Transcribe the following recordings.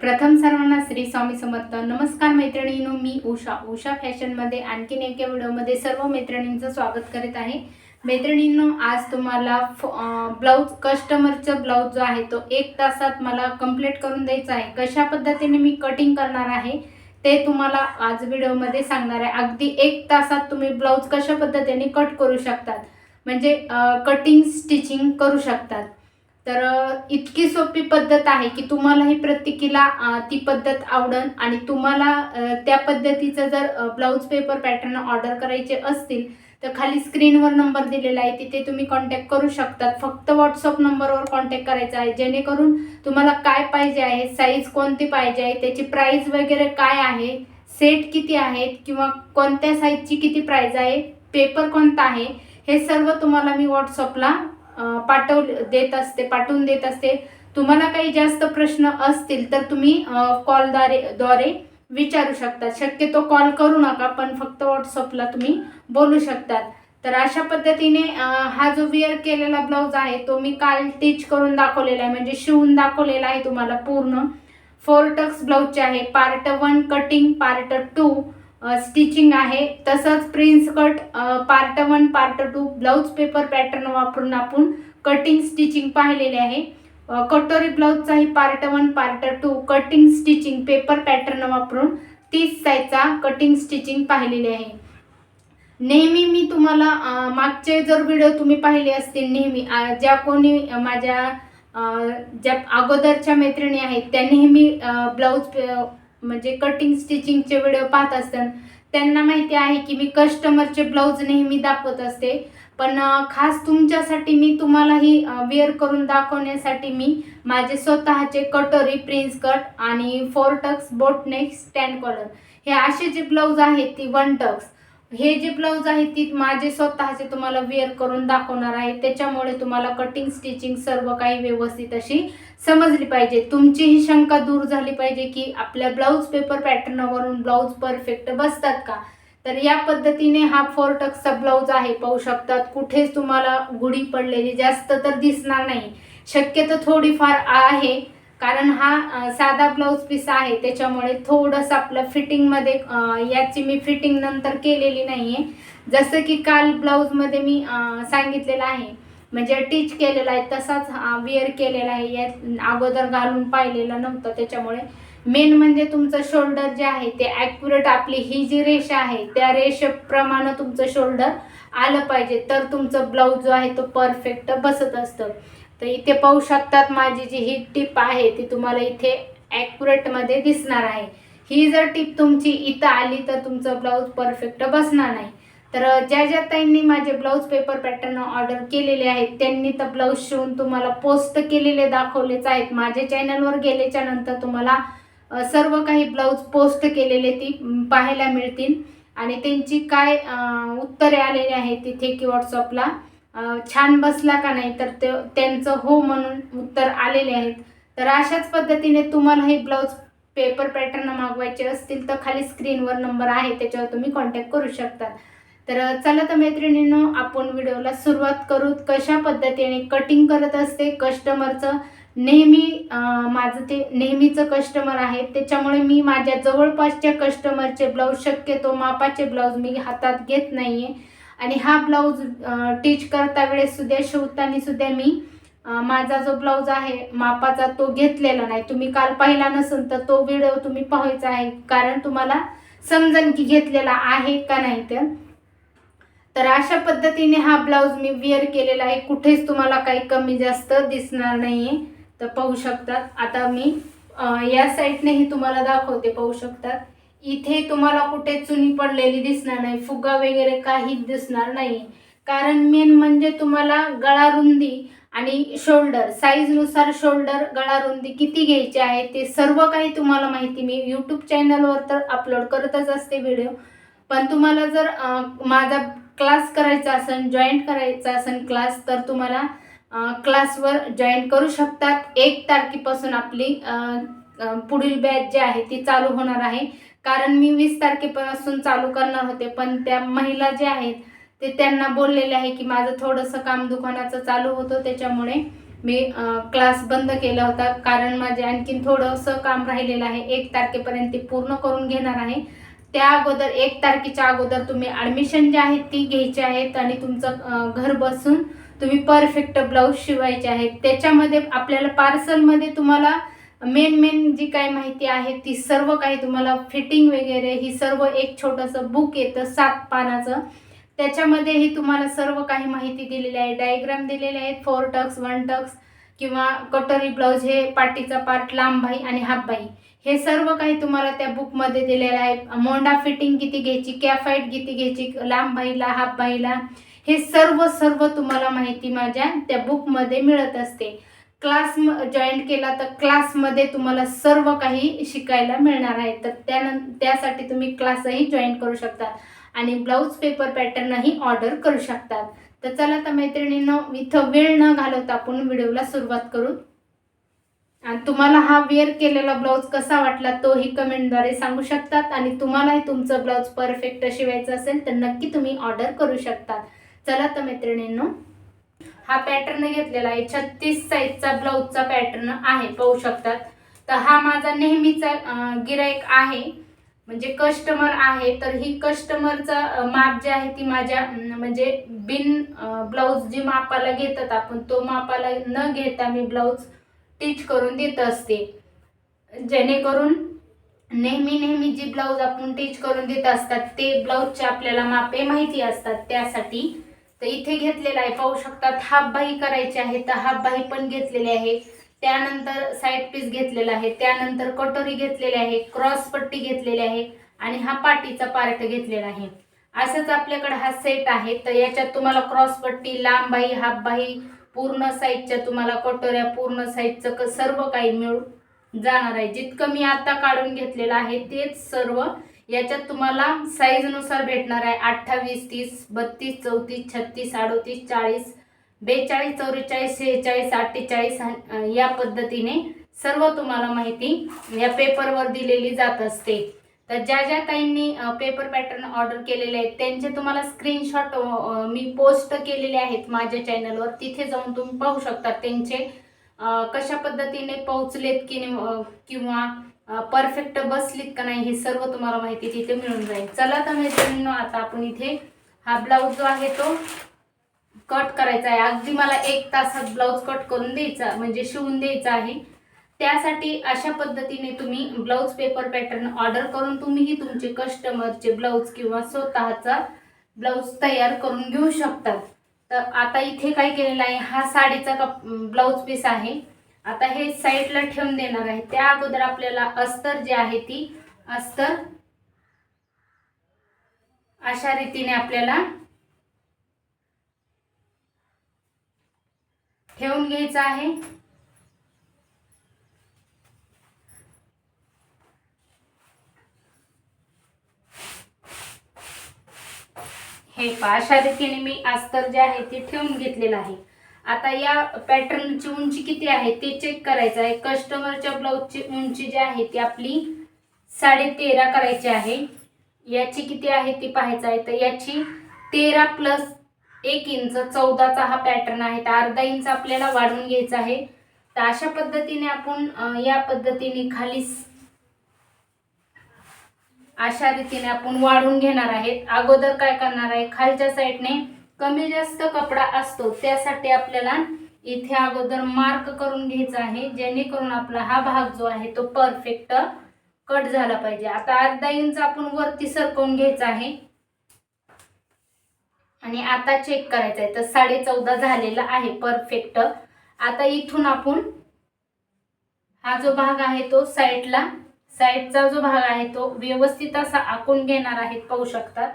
प्रथम सर्वांना श्री स्वामी समर्थ. नमस्कार मैत्रिणींनो मी उषा. उषा फॅशनमध्ये आणखीन एका व्हिडिओमध्ये सर्व मैत्रिणींचं स्वागत करीत आहे. मैत्रिणींनो आज तुम्हाला फ ब्लाऊज कस्टमरचं ब्लाऊज जो आहे तो एक तासात मला कंप्लीट करून द्यायचा आहे. कशा पद्धतीने मी कटिंग करणार आहे ते तुम्हाला आज व्हिडिओमध्ये सांगणार आहे. अगदी एक तासात तुम्ही ब्लाऊज कशा पद्धतीने कट करू शकतात? म्हणजे कटिंग स्टिचिंग करू शकतात. तर इतकी सोपी पद्धत आहे की तुम्हालाही प्रत्येकीला ती पद्धत आवडन आणि तुम्हाला त्या पद्धतीचं जर ब्लाऊज पेपर पॅटर्न ऑर्डर करायचे असतील तर खाली स्क्रीनवर नंबर दिलेला आहे तिथे तुम्ही कॉन्टॅक्ट करू शकतात. फक्त व्हॉट्सअप नंबरवर कॉन्टॅक्ट करायचा आहे जेणेकरून तुम्हाला काय पाहिजे आहे साईज कोणती पाहिजे आहे त्याची प्राईज वगैरे काय आहे सेट किती आहेत किंवा कोणत्या साईजची किती प्राईज आहे पेपर कोणता आहे हे सर्व तुम्हाला मी व्हॉट्सअपला पाठव देत असते पाठवून देत असते. तुम्हाला काही जास्त प्रश्न असतील तर तुम्ही कॉलद्वारे द्वारे विचारू शकता शक्यतो कॉल करू नका पण फक्त व्हॉट्सअपला तुम्ही बोलू शकतात. तर अशा पद्धतीने हा जो विअर केलेला ब्लाऊज आहे तो मी काल टीच करून दाखवलेला आहे. म्हणजे शिवून दाखवलेला आहे तुम्हाला पूर्ण. फोर टक्स ब्लाऊजचे आहे. Part one cutting part two stitching आहे. तसंच prince cut part one part two blouse paper pattern वापरून आपण कटिंग स्टिचिंग पाहिलेले आहे. कटोरी ब्लाऊजचाही part one part two cutting stitching paper pattern वापरून तीस साईजचा कटिंग स्टिचिंग पाहिलेली आहे. नेहमी मी तुम्हाला मागचे जर व्हिडिओ तुम्ही पाहिले असतील नेहमी ज्या कोणी माझ्या ज्या अगोदरच्या मैत्रिणी आहेत त्या नेहमी ब्लाऊज म्हणजे कटिंग स्टिचिंगचे व्हिडिओ पाहत असतात. त्यांना माहिती आहे की मी कस्टमरचे ब्लाऊज नेहमी दाखवत असते. पण खास तुमच्यासाठी मी तुम्हालाही वेअर करून दाखवण्यासाठी मी माझे स्वतःचे कटोरी प्रिन्स कट आणि four tucks boat neck stand collar हे असे जे ब्लाऊज आहेत ती वन टक्स हे जे ब्लाऊज आहे ती माझे स्वतःचे तुम्हाला वेअर करून दाखवणार आहे. त्याच्यामुळे तुम्हाला कटिंग स्टिचिंग सर्व काही व्यवस्थित अशी समजली पाहिजे. तुमची ही शंका दूर झाली पाहिजे की आपल्या ब्लाऊज पेपर पॅटर्नवरून ब्लाऊज परफेक्ट बसतात का? तर या पद्धतीने हा फोर टक्सचा ब्लाऊज आहे पाहू शकतात. कुठेच तुम्हाला गुढी पडलेली जास्त तर दिसणार नाही. शक्यतो थोडीफार आहे. कारण हा साधा ब्लाऊज पीस आहे त्याच्यामुळे थोडंसं आपलं फिटिंगमध्ये याची मी फिटिंग नंतर केलेली नाही आहे जसं की काल ब्लाऊजमध्ये मी सांगितलेलं आहे म्हणजे टीच केलेला आहे तसाच विअर केलेला आहे. या अगोदर घालून पाहिलेलं नव्हतं त्याच्यामुळे मेन म्हणजे तुमचं शोल्डर जे आहे ते ॲक्युरेट आपली ही जी रेषा आहे त्या रेषेप्रमाणे तुमचं शोल्डर आलं पाहिजे. तर तुमचं ब्लाऊज जो आहे तो परफेक्ट बसत असतं. तर इथे पाहू शकतात माझी जी ही टिप आहे ती तुम्हाला इथे ॲक्युरेटमध्ये दिसणार आहे. ही जर टिप तुमची इथं आली तर तुमचं ब्लाऊज परफेक्ट बसणार नाही. तर ज्या ज्या ताईंनी माझे ब्लाऊज पेपर पॅटर्न ऑर्डर केलेले आहेत त्यांनी तर ब्लाऊज शिवून तुम्हाला पोस्ट केलेले दाखवलेच आहेत. माझ्या चॅनलवर गेल्याच्यानंतर तुम्हाला सर्व काही ब्लाऊज पोस्ट केलेले ती पाहायला मिळतील. आणि त्यांची काय उत्तरे आलेली आहेत तिथे की व्हॉट्सअपला छान बसला का नाही तर ते त्यांचं हो म्हणून उत्तर आलेले आहेत. तर अशाच पद्धतीने तुम्हाला हे ब्लाऊज पेपर पॅटर्न मागवायचे असतील तर खाली स्क्रीनवर नंबर आहे त्याच्यावर तुम्ही कॉन्टॅक्ट करू शकता तर चला तर मैत्रिणींनो आपण व्हिडिओला सुरुवात करू. कशा पद्धतीने कटिंग करत असते कस्टमरचं नेहमी माझं ते नेहमीचं कस्टमर आहे. त्याच्यामुळे मी माझ्या जवळपासच्या कस्टमरचे ब्लाऊज शक्यतो मापाचे ब्लाऊज मी हातात घेत नाही आहे आणि हा ब्लाऊज टीच करता वेळेस सुद्धा शिवताना सुद्धा मी माझा जो ब्लाऊज आहे मापाचा तो घेतलेला नाही. तुम्ही काल पाहिला नसेल तर तो व्हिडिओ तुम्ही पाहायचा आहे. कारण तुम्हाला समजन की घेतलेला आहे का नाही तर तर अशा पद्धतीने हा ब्लाऊज मी विअर केलेला आहे. कुठेच तुम्हाला काही कमी जास्त दिसणार नाहीये. तर पाहू शकतात. आता मी या साईडनेही तुम्हाला दाखवते. पाहू शकतात. इथे तुम्हाला कुठे चुनी पडलेली दिसणार नाही फुगा वगैरे काहीच दिसणार नाही. कारण मेन म्हणजे तुम्हाला गळा रुंदी आणि शोल्डर साईजनुसार शोल्डर गळा रुंदी किती घ्यायची आहे ते सर्व काही तुम्हाला माहिती मी यूट्यूब चॅनलवर तर अपलोड करतच असते व्हिडिओ पण तुम्हाला जर माझा क्लास करायचा असेल जॉईंट करायचा असेल क्लास तर तुम्हाला क्लासवर जॉईन करू शकतात. एक तारखेपासून आपली पुढील बॅच जी आहे ती चालू होणार आहे. कारण मी वीस तारखेपासून चालू करणार होते पण त्या महिला ज्या आहेत ते त्यांना बोललेले आहे की माझं थोडंसं काम दुकानाचं चालू होतं त्याच्यामुळे मी क्लास बंद केला होता. कारण माझे आणखीन थोडंसं काम राहिलेलं आहे एक तारखेपर्यंत ते पूर्ण करून घेणार आहे. त्या अगोदर एक तारखेच्या अगोदर तुम्ही ॲडमिशन जी आहेत ती घ्यायची आहेत आणि तुमचं घर बसून तुम्ही परफेक्ट ब्लाऊज शिवायचे आहेत. त्याच्यामध्ये आपल्याला पार्सलमध्ये तुम्हाला मेन मेन जी काही माहिती आहे ती सर्व काही तुम्हाला फिटिंग वगैरे ही सर्व एक छोटंसं बुक येतं सात पानाचं. त्याच्यामध्येही तुम्हाला सर्व काही माहिती दिलेली आहे. डायग्राम दिलेले आहेत फोर टक्स वन टक्स किंवा कटोरी ब्लाऊज हे पाटीचा पार्ट लांब भाई आणि हाफ भाई हे सर्व काही तुम्हाला त्या बुकमध्ये दिलेलं आहे. मोंडा फिटिंग किती घ्यायची कॅफाईट किती घ्यायची लांब भाईला हाफ भाईला हे सर्व सर्व तुम्हाला माहिती माझ्या त्या बुकमध्ये मिळत असते. क्लास जॉईन केला तर क्लासमध्ये तुम्हाला सर्व काही शिकायला मिळणार आहे. तर त्यानं त्यासाठी तुम्ही क्लासही जॉईन करू शकता आणि ब्लाऊज पेपर पॅटर्नही ऑर्डर करू शकतात. तर चला तर मैत्रिणींनो इथं वेळ न घालवता आपण व्हिडिओला सुरुवात करू. आणि तुम्हाला हा वेअर केलेला ब्लाऊज कसा वाटला तोही कमेंटद्वारे सांगू शकतात. आणि तुम्हालाही तुमचं ब्लाऊज परफेक्ट शिवायचं असेल तर नक्की तुम्ही ऑर्डर करू शकता चला तर मैत्रिणींनो. हा पॅटर्न घेतलेला आहे. छत्तीस साईजचा ब्लाऊजचा पॅटर्न आहे पाहू शकतात. तर हा माझा नेहमीचा गिरायक आहे. म्हणजे कस्टमर आहे तर ही कस्टमरचा माप जे आहे ती माझ्या म्हणजे बिन ब्लाऊज जी मापाला घेतात आपण तो मापाला न घेता मी ब्लाऊज टीच करून देत असते. जेणेकरून नेहमी नेहमी जी ब्लाऊज आपण टीच करून देत असतात ते ब्लाऊजचे आपल्याला मापे माहिती असतात. त्यासाठी तर इथे घेतलेला आहे. पाहू शकतात हाफ बाही करायची आहे तर हाफ बाही पण घेतलेली आहे. त्यानंतर साईड पीस घेतलेला आहे. त्यानंतर कटोरी घेतलेली आहे क्रॉस पट्टी घेतलेली आहे आणि हा पाटीचा पार्ट घेतलेला आहे. असंच आपल्याकडे हा सेट आहे. तर याच्यात तुम्हाला क्रॉस पट्टी लांब बाही हाफ बाही पूर्ण साईजच्या तुम्हाला कटोऱ्या पूर्ण साईजचं क सर्व काही मिळून जाणार आहे. जितकं मी आता काढून घेतलेलं आहे तेच सर्व याच्यात तुम्हाला साईजनुसार भेटणार आहे अठ्ठावीस तीस बत्तीस चौतीस छत्तीस अडोतीस चाळीस बेचाळीस चौवेचाळीस शेहेचाळीस अठ्ठेचाळीस या पद्धतीने सर्व तुम्हाला माहिती या पेपरवर दिलेली जात असते. तर ज्या ज्या ताईंनी पेपर पॅटर्न ऑर्डर केलेले आहेत त्यांचे तुम्हाला स्क्रीनशॉट मी पोस्ट केलेले आहेत माझ्या चॅनलवर तिथे जाऊन तुम्ही पाहू शकता त्यांचे कशा पद्धतीने पोहोचलेत की नाही, किंवा परफेक्ट बसलीत का नाही हे सर्व तुम्हाला माहिती तिथे मिळून जाईल. चला तर मैत्रिणींनो आता आपण इथे हा ब्लाऊज जो आहे तो कट करायचा आहे. अगदी मला एक तासात ब्लाऊज कट करून द्यायचा म्हणजे शिवून द्यायचा आहे. त्यासाठी अशा पद्धतीने तुम्ही ब्लाऊज पेपर पॅटर्न ऑर्डर करून तुम्हीही तुमचे कस्टमरचे ब्लाऊज किंवा स्वतःचा ब्लाऊज तयार करून घेऊ शकतात तर आता इथे काय केलेलं आहे हा साडीचा कप ब्लाऊज पीस आहे. आता हे साईडला ठेवून देणार आहे. त्या अगोदर आपल्याला अस्तर जे आहे ती अस्तर अशा रीतीने आपल्याला ठेवून घ्यायचं आहे. हे पहा अशा रीतीने मी अस्तर जे आहे ते ठेवून घेतलेलं आहे. आता या पॅटर्नची उंची किती आहे ते चेक करायचं आहे. कस्टमरच्या ब्लाऊजची उंची जी आहे ती आपली साडे तेरा करायची आहे. याची किती आहे ती पाहायचं आहे. तर याची तेरा प्लस एक इंच चौदाचा हा पॅटर्न आहे. तर अर्धा इंच आपल्याला वाढवून घ्यायचा आहे. तर अशा पद्धतीने आपण या पद्धतीने खाली अशा रीतीने आपण वाढून घेणार आहेत. अगोदर काय करणार आहे? खालच्या साईडने कमी जास्त कपडा असतो त्यासाठी आपल्याला इथे अगोदर मार्क करून घ्यायचा आहे जेणेकरून आपला हा भाग जो आहे तो परफेक्ट कट झाला पाहिजे. आता अर्धा इंच आपण वरती सरकवून घ्यायचा आहे. आणि आता चेक करायचं आहे तर साडे चौदा झालेला आहे परफेक्ट आता इथून आपण हा जो भाग आहे तो साईडला साईडचा जो भाग आहे तो व्यवस्थित असा आखून घेणार आहेत पाहू शकतात.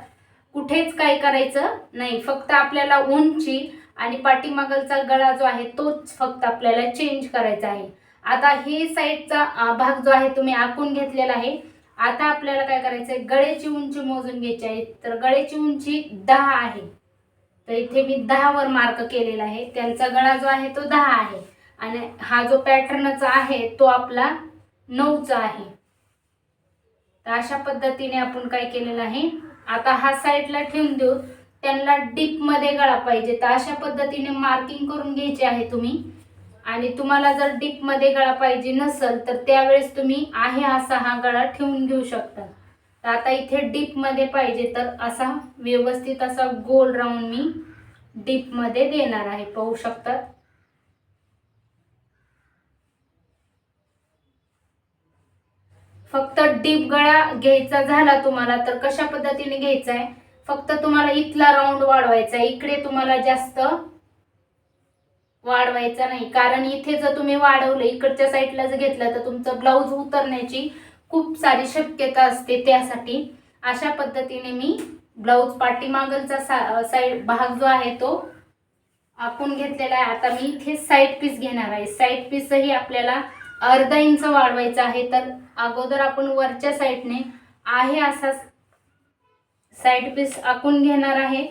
कुठेच काय करायचं नाही. फक्त आपल्याला उंची आणि पाठीमागलचा गळा जो आहे तोच फक्त आपल्याला चेंज करायचा आहे. आता हे साईडचा भाग जो आहे तुम्ही आखून घेतलेला आहे. आता आपल्याला काय करायचं आहे? गळ्याची उंची मोजून घ्यायची आहे. तर गळ्याची उंची दहा आहे. तर इथे मी दहावर मार्क केलेला आहे. त्यांचा गळा जो आहे तो दहा आहे. आणि हा जो पॅटर्नचा आहे तो आपला नऊचा आहे. तर अशा पद्धतीने आपण काय केलेलं आहे? आता हा साईडला ठेवून देऊ. त्यांना डीपमध्ये गळा पाहिजे. तर अशा पद्धतीने मार्किंग करून घ्यायचे आहे तुम्ही. आणि तुम्हाला जर डीपमध्ये गळा पाहिजे नसेल तर त्यावेळेस तुम्ही आहे असा हा गळा ठेवून घेऊ शकता. तर आता इथे डीपमध्ये पाहिजे तर असा व्यवस्थित असा गोल राऊंड मी डीपमध्ये देणार आहे. पाहू शकतात फक्त डीप गळा घ्यायचा झाला तुम्हाला तर कशा पद्धतीने घ्यायचा आहे फक्त तुम्हाला इथला राऊंड वाढवायचा आहे इकडे तुम्हाला जास्त वाढवायचा नाही. कारण इथे जर तुम्ही वाढवलं इकडच्या साईडला जर घेतलं तर तुमचं ब्लाऊज उतरण्याची खूप सारी शक्यता असते त्यासाठी. अशा पद्धतीने मी ब्लाऊज पाठीमागलचा सा साईड भाग जो आहे तो आखून घेतलेला आहे. आता मी इथे साईड पीस घेणार आहे. साईड पीसही आपल्याला अर्धा इंच वाढवायचा आहे तर अगोदर आपण वरच्या साईडने आहे असा साईड पीस आखून घेणार आहे.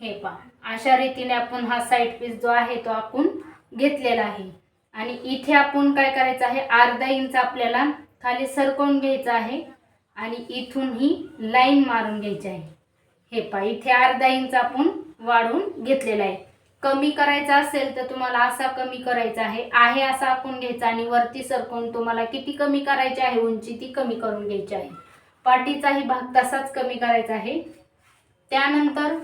हे पहा अशा रीतीने आपण हा साईड पीस जो आहे तो आखून घेतलेला आहे. आणि इथे आपण काय करायचं आहे अर्धा इंच आपल्याला खाली सरकवून घ्यायचं आहे आणि इथून ही लाईन मारून घ्यायची आहे. हे पहा इथे अर्धा इंच आपण वाढवून घेतलेला आहे. कमी करायचा असेल तर तुम्हाला असा कमी करायचा आहे. आहे असा आपण घ्यायचा आणि वरती सरकून तुम्हाला किती कमी करायची आहे उंची ती कमी करून घ्यायची आहे. पाठीचाही भाग तसाच कमी करायचा आहे. त्यानंतर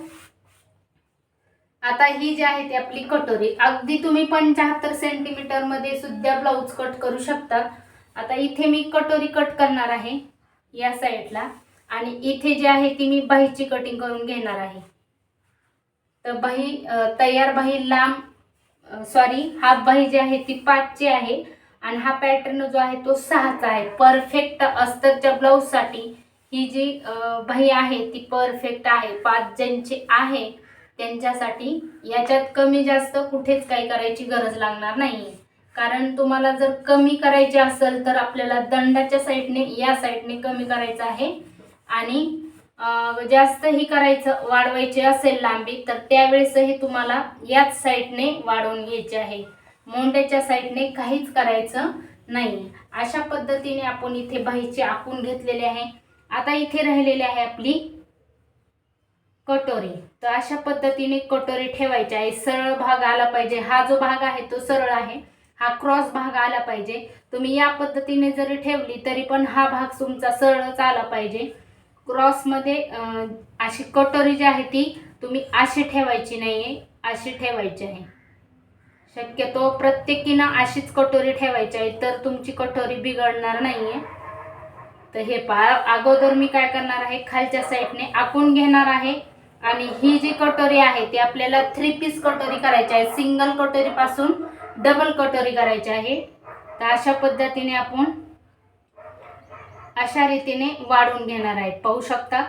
आता ही जी आहे ती आपली कटोरी. अगदी तुम्ही पंच्याहत्तर सेंटीमीटरमध्ये सुद्धा ब्लाऊज कट करू शकता. आता इथे मी कटोरी कट करणार आहे या साईडला आणि इथे जी आहे ती मी बाहीची कटिंग करून घेणार आहे. तर बाही तयार बाही लांब सॉरी हाफ बाही जी आहे ती पाचची आहे. आणि हा पॅटर्न जो आहे तो सहाचा आहे. परफेक्ट अस्तरच्या ब्लाऊजसाठी ही जी बाही आहे ती परफेक्ट आहे. पाच ज्यांची आहे त्यांच्यासाठी याच्यात कमी जास्त कुठेच काही करायची गरज लागणार नाही. कारण तुम्हाला जर कमी करायचे असेल तर आपल्याला दंडाच्या साईडने या साईडने कमी करायचं आहे. आणि जास्त जास्तही करायचं वाढवायचे असेल लांबी तर त्यावेळेस हे तुम्हाला याच साईडने वाढवून घ्यायचे आहे. मोंड्याच्या साईडने काहीच करायचं नाही. अशा पद्धतीने आपण इथे बाहीचे आखून घेतलेले आहे. आता इथे राहिलेली आहे आपली कटोरी. तर अशा पद्धतीने कटोरी ठेवायची आहे. सरळ भाग आला पाहिजे. हा जो भाग आहे तो सरळ आहे. हा क्रॉस भाग आला पाहिजे. तुम्ही या पद्धतीने जरी ठेवली तरी पण हा भाग तुमचा सरळच आला पाहिजे. क्रॉसमध्ये अशी कटोरी जी आहे ती तुम्ही अशी ठेवायची नाही आहे अशी ठेवायची आहे. शक्यतो प्रत्येकीनं अशीच कटोरी ठेवायची आहे तर तुमची कटोरी बिघडणार नाही आहे तर हे पहा अगोदर मी काय करणार आहे खालच्या साईडने आखून घेणार आहे. आणि ही जी कटोरी आहे ती आपल्याला थ्री पीस कटोरी करायची आहे. सिंगल कटोरीपासून डबल कटोरी करायची आहे. तर अशा पद्धतीने आपण अशा रीतीने वाढून घेणार आहेत. पाहू शकता?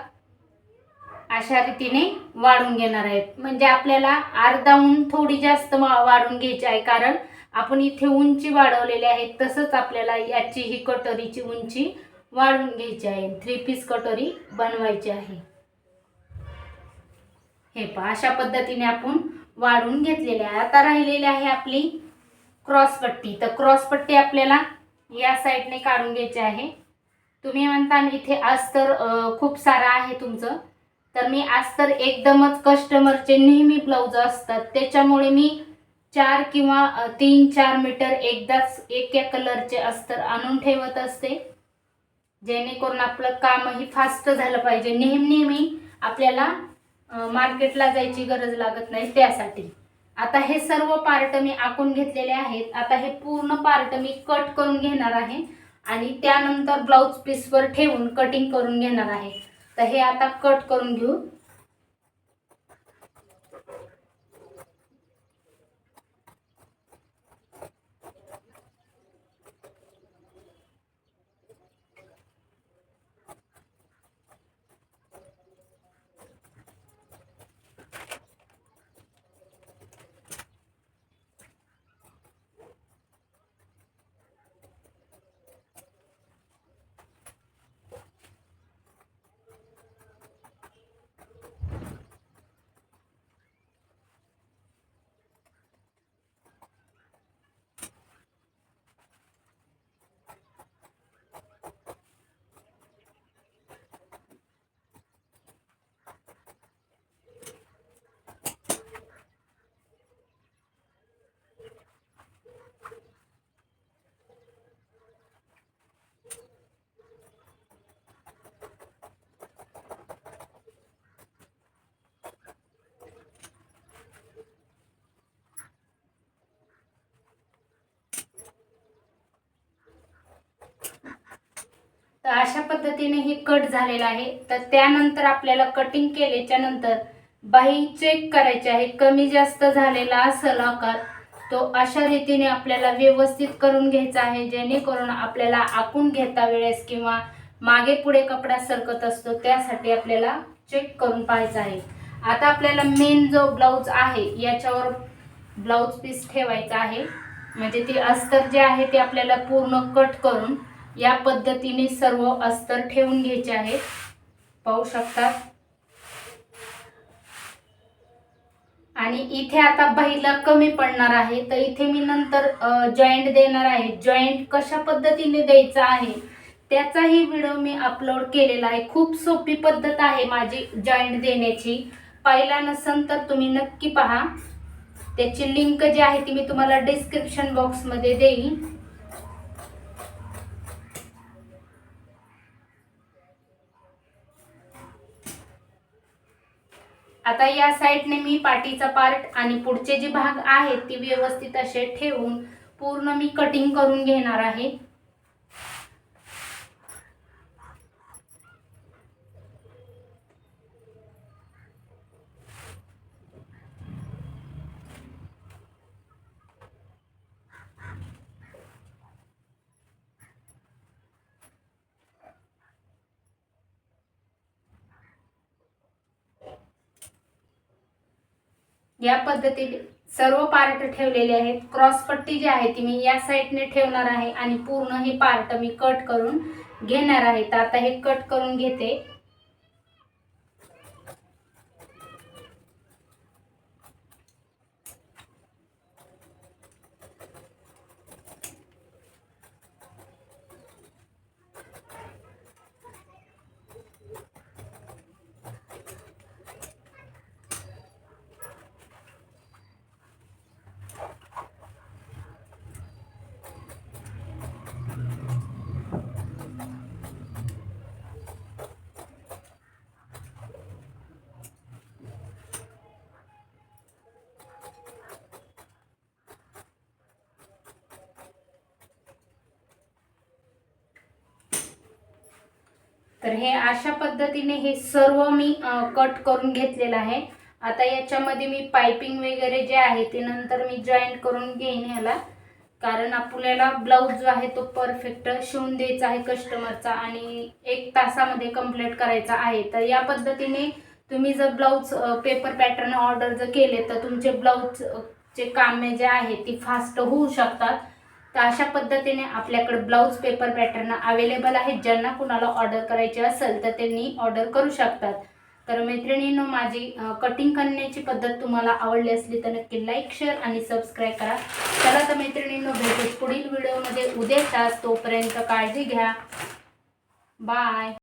अशा रीतीने वाढून घेणार आहेत. म्हणजे आपल्याला अर्धाहून थोडी जास्त वा- वाढून घ्यायची आहे. कारण आपण इथे उंची वाढवलेली आहे. तसंच आपल्याला याची ही कटोरीची उंची वाढवून घ्यायची आहे. थ्री पीस कटोरी बनवायची आहे. हे पहा अशा पद्धतीने आपण वाढून घेतलेले आहे. आता राहिलेली आहे आपली क्रॉसपट्टी. तर क्रॉसपट्टी आपल्याला या साईडने काढून घ्यायची आहे. तुम्ही म्हणता इथे अस्तर खूप सारा आहे तुमचं. तर मी अस्तर एकदमच कस्टमरचे नेहमी ब्लाऊज असतात. त्याच्यामुळे मी चार किंवा तीन चार मीटर एकदाच एक एक कलरचे अस्तर आणून ठेवत असते. जेणेकरून आपलं कामही फास्ट झालं पाहिजे. नेहमी नेहमी आपल्याला मार्केटला जायची गरज लागत नाही त्यासाठी. आता हे सर्व पार्ट मी आखून घेतलेले आहेत. आता हे पूर्ण पार्ट मी कट करून घेणार आहे. आणि त्यानंतर ब्लाऊज पीसवर ठेवून कटिंग करून घेणार आहे. तर हे आता कट करून घेऊ. तर अशा पद्धतीने हे कट झालेलं आहे. तर त्यानंतर आपल्याला कटिंग केल्याच्यानंतर बाही चेक करायची आहे. कमी जास्त झालेला असेल आकार तो अशा रीतीने आपल्याला व्यवस्थित करून घ्यायचा आहे. जेणेकरून आपल्याला आखून घेता वेळेस किंवा मागे पुढे कपडा सरकत असतो त्यासाठी आपल्याला चेक करून पाहायचा आहे. आता आपल्याला मेन जो ब्लाऊज आहे याच्यावर ब्लाऊज पीस ठेवायचा आहे. म्हणजे ती अस्तर जे आहे ते आपल्याला पूर्ण कट करून या पद्धतीने सर्व अस्तर ठेवून घ्यायचे आहे पाहू शकतात. आणि इथे आता बाईला कमी पडणार आहे. तर इथे मी नंतर जॉईंट देणार आहे. जॉईंट कशा पद्धतीने द्यायचा आहे त्याचाही व्हिडिओ मी अपलोड केलेला आहे. खूप सोपी पद्धत आहे माझी जॉईंट देण्याची. पाहिला नसन तर तुम्ही नक्की पहा. त्याची लिंक जी आहे ती मी तुम्हाला डिस्क्रिप्शन बॉक्समध्ये देईन. आता या साईडने मी पाठीचा पार्ट आणि पुढचे जे भाग आहेत ते व्यवस्थित असे ठेवून पूर्ण मी कटिंग करून घेणार आहे. या पद्धतीने सर्व पार्ट ठेवलेले आहेत. क्रॉसपट्टी जी आहे ती मी या साईडने ठेवणार आहे आणि पूर्ण हे पार्ट मी कट करून घेणार आहे. तर आता हे कट करून घेते. तर हे अशा पद्धतीने हे सर्व मी कट करून घेतलेलं आहे. आता याच्यामध्ये मी पायपिंग वगैरे जे आहे ते नंतर मी जॉईंट करून घेईन ह्याला. कारण आपल्याला ब्लाऊज जो आहे तो परफेक्ट शिवून द्यायचा आहे कस्टमरचा आणि एक तासामध्ये कंप्लीट करायचा आहे. तर या पद्धतीने तुम्ही जर ब्लाऊज पेपर पॅटर्न ऑर्डर जर केले तर तुमचे ब्लाऊजचे कामे जे आहे ती फास्ट होऊ शकतात. तर अशा पद्धतीने आपल्याकडे ब्लाऊज पेपर पॅटर्न अवेलेबल आहेत. ज्यांना कुणाला ऑर्डर करायची असेल तर त्यांनी ऑर्डर करू शकतात. तर मैत्रिणींनो माझी कटिंग करण्याची पद्धत तुम्हाला आवडली असली तर नक्की लाईक शेअर आणि सबस्क्राईब करा. चला तर मैत्रिणींनो भेटू पुढील व्हिडिओमध्ये उद्या तास तोपर्यंत काळजी घ्या. बाय